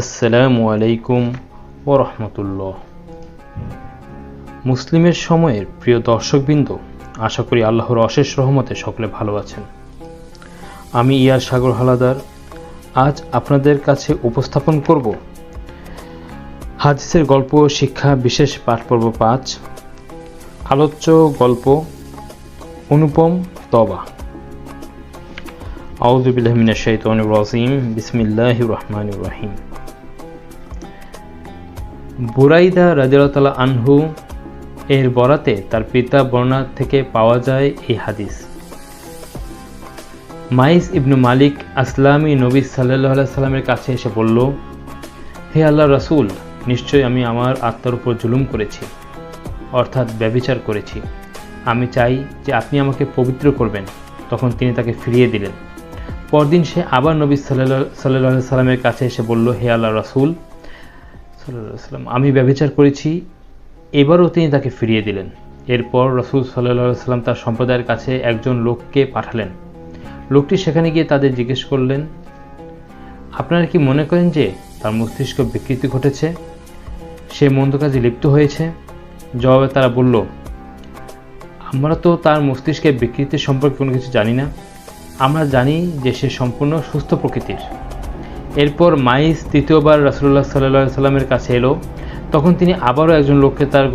আসসালামু আলাইকুম ও রহমতুল্লাহ। মুসলিমের সময়ের প্রিয় দর্শকবৃন্দ, আশা করি আল্লাহর অশেষ রহমতে সকলে ভালো আছেন। আমি ইয়ার সাগর হালাদার, আজ আপনাদের কাছে উপস্থাপন করব হাদিসের গল্প, শিক্ষা, বিশেষ পাঠ পর্ব পাঁচ, আলোচ্য গল্প, অনুপম তবা। এর বরাতে তার পিতা বর্ণনা থেকে পাওয়া যায় এই হাদিস। মাইস ইবনু মালিক আসলামী নবী সাল্লাহ সাল্লামের কাছে এসে বলল, হে আল্লাহ রাসূল নিশ্চয় আমি আমার আত্মার উপর জুলুম করেছি, অর্থাৎ ব্যভিচার করেছি। আমি চাই যে আপনি আমাকে পবিত্র করবেন। তখন তিনি তাকে ফিরিয়ে দিলেন। পরদিন সে আবার নবী সাল্লাহ সাল্লামের কাছে এসে বলল, হে আল্লাহ রাসূল সাল্লাম, আমি ব্যভিচার করেছি, এবারও তিনি তাকে ফিরিয়ে দিলেন। এরপর রসুল সাল্লাহ সাল্লাম তার সম্প্রদায়ের কাছে একজন লোককে পাঠালেন। লোকটি সেখানে গিয়ে তাদের জিজ্ঞেস করলেন, আপনারা কি মনে করেন যে তার মস্তিষ্ক বিকৃতি ঘটেছে? সে মন্দ কাজে লিপ্ত হয়েছে? জবাবে তারা বলল, আমরা তো তার মস্তিষ্কের বিকৃতি সম্পর্কে কোনো কিছু জানি না। আমরা জানি যে সে সম্পূর্ণ সুস্থ প্রকৃতির। এরপর মাইস তৃতীয়বার রাসুল্লাহ সাল্লাহ সাল্লামের কাছে এলো। তখন তিনি আবারও একজন লোককে তার